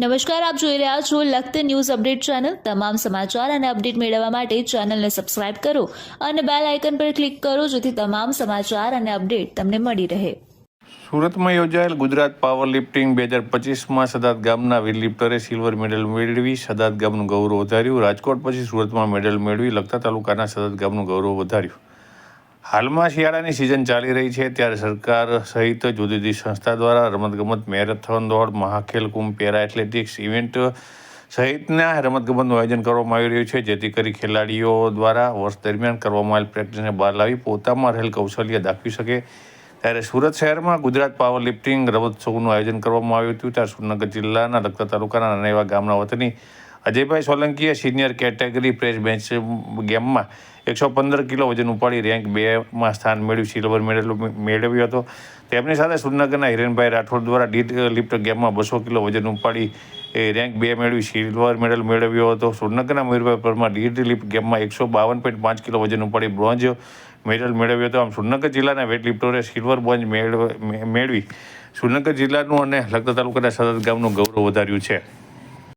નમસ્કાર, આપ જોઈ રહ્યા છો લખત ન્યૂઝ અપડેટ ચેનલ. તમામ સમાચાર અને અપડેટ મેળવવા માટે ચેનલને સબસ્ક્રાઇબ કરો અને બેલ આઇકન પર ક્લિક કરો જેથી તમામ સમાચાર અને અપડેટ તમને મળી રહે. સુરતમાં યોજાયેલ ગુજરાત પાવર લિફ્ટિંગ બે હજાર પચીસમાં સદાત ગામના વીર લિફ્ટરે સિલ્વર મેડલ મેળવી, સદાત ગામનું ગૌરવ વધાર્યું. રાજકોટ પછી સુરતમાં મેડલ મેળવી, લખતા તાલુકાના સદાત ગામનું ગૌરવ વધાર્યું. હાલમાં શિયાળાની સિઝન ચાલી રહી છે. ત્યારે સરકાર સહિત જુદી જુદી સંસ્થા દ્વારા રમતગમત મેરેથોન દોડ, Mahakhel Kumbh, para athletics event સહિતના રમતગમતનું આયોજન કરવામાં આવી રહ્યું છે. જેથી કરી ખેલાડીઓ દ્વારા વર્ષ દરમિયાન કરવામાં આવેલ પ્રેક્ટિસને બહાર લાવી પોતામાં રહેલ કૌશલ્ય દાખવી શકે. ત્યારે સુરત શહેરમાં ગુજરાત પાવર લિફ્ટિંગ રમતોત્સવનું આયોજન કરવામાં આવ્યું હતું. ત્યારે સુરનગર જિલ્લાના લખતર તાલુકાના નાના એવા ગામના વતની અજયભાઈ સોલંકીએ સિનિયર કેટેગરી પ્રેસ બેન્ચ ગેમમાં એકસો પંદર કિલો વજન ઉપાડી રેન્ક બેમાં સ્થાન મેળવી સિલ્વર મેડલ મેળવ્યો હતો. તેમની સાથે સુરનગરના હિરેનભાઈ રાઠોડ દ્વારા ડીટ લિફ્ટ ગેમમાં બસો કિલો વજન ઉપાડી, એ રેન્ક બે મેળવી. સિલ્વર મેડલ મેળવ્યો હતો. સુરનગરના મયુરભાઈ પરમાર ડીટ લિફ્ટ ગેમમાં એકસો બાવન પોઈન્ટ પાંચ કિલો વજન ઉપાડી બ્રોન્ઝ મેડલ મેળવ્યો હતો. આમ સુરનગર જિલ્લાના વેટ લિફ્ટરે સિલ્વર બ્રોન્ઝ મેળવ- સુરનગર જિલ્લાનું અને લખતર તાલુકાના સદત ગામનું ગૌરવ વધાર્યું છે.